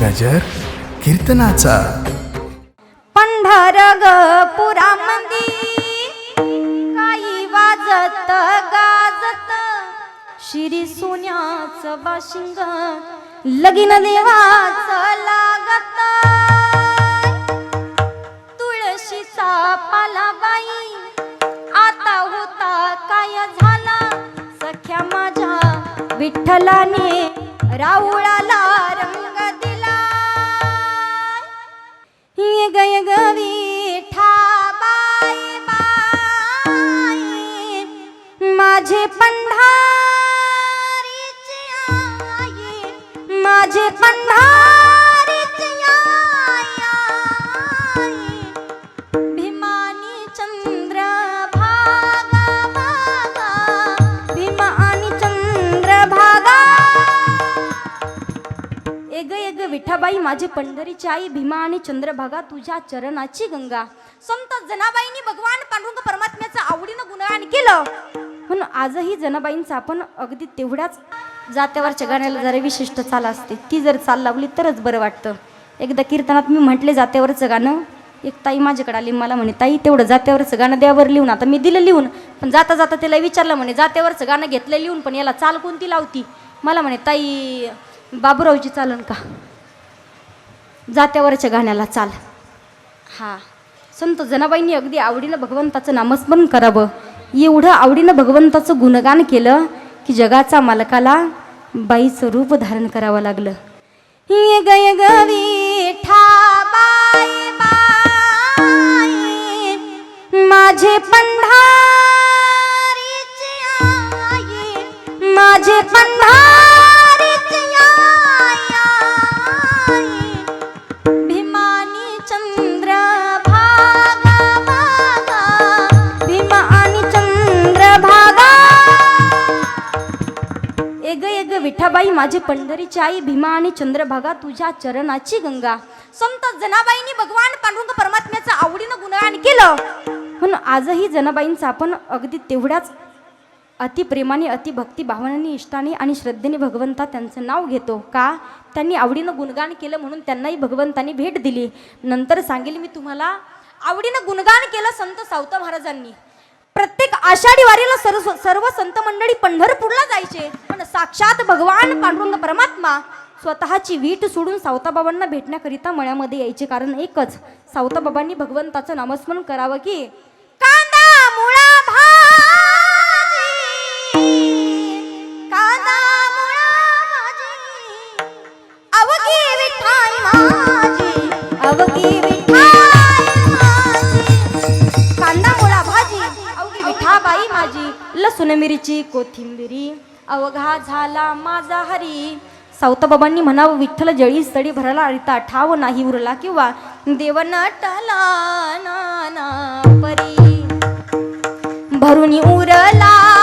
गजर कीर्तनाचा. पंढर ग पुरामंदी काही वाजत गाजत श्री सोन्याच बाशिंग लगीन देवाच लागत. तुळशीचा पालाबाई आता होता काय झाला? सख्या माझ्या विठ्ठलाने राऊळाला माझे पंढारीचे आई माझे पंढारीचे आई भीमानी चंद्र भागा भागा भीमानी चंद्र भागा एग एग विठाबाई माझे पंढरीची आई भीमा आणि चंद्रभागा तुझ्या चरणाची गंगा. संत जनाबाईंनी भगवान पांडुरंग परमात्म्याचं आवडीनं गुणगान केलं. म्हणून आजही जनाबाईंचं आपण अगदी तेवढ्याच जात्यावरच्या गाण्याला जरा विशिष्ट चाल असते ती जर चाल लावली तरच बरं वाटतं. एकदा कीर्तनात मी म्हटले जात्यावरचं गाणं एक ताई माझ्याकडे आली मला म्हणे ताई तेवढं जात्यावरचं गाणं द्यावर लिहून आता मी दिलं लिहून पण जाता जाता त्याला विचारलं म्हणे जात्यावरचं गाणं घेतलं लिहून पण याला चाल कोणती लावती? मला म्हणे ताई बाबूरावची चालन का? जात्यावरच्या गाण्याला चाल. हां. संत जनाबाईंनी अगदी आवडीनं भगवंताचं नामस्मरण करावं. एवढं आवडीनं भगवंताचं गुणगान केलं की जगाचा मालकाला बाईचं रूप धारण करावं लागलं. गय गवी बाई बाई माझे पंढारीचे आई माझे पंढारीचे एग एग विठाबाई माझी पंढरीची आई भीमा आणि चंद्रभागा तुझ्या चरणाची गंगा. संत जनाबाईंनी भगवान पांडुरंग परमात्म्याचं आवडीनं गुणगान केलं. म्हणून आजही जनाबाईंचं आपण अगदी तेवढ्याच अतिप्रेमाने अतिभक्ती भावनाने इष्टाने आणि श्रद्धेने भगवंता त्यांचं नाव घेतो. का? त्यांनी आवडीनं गुणगान केलं म्हणून त्यांनाही भगवंतांनी भेट दिली. नंतर सांगेल मी तुम्हाला आवडीनं गुणगान केलं संत सावता महाराजांनी. प्रत्येक आषाढी वारीला सर्व सर्व संत मंडळी पंढरपूरला जायचे. पण साक्षात भगवान पांडुरंग परमात्मा स्वतःची वीट सोडून सावताबाबांना भेटण्याकरिता मळ्यामध्ये यायचे. कारण एकच सावताबाबांनी भगवंताचं नामस्मरण करावं की कांदा मुळा भाजी. कांदा मुळा भाजी. अवघी विठाई माझी. अवघी मिरची कोथिंबिरी. अवघा झाला माझा हरी. सावताबाबांनी म्हणावं विठ्ठल जळी सडी भराला रिता ठाव नाही उरला किंवा देव नटला ना ना परी. भरून उरला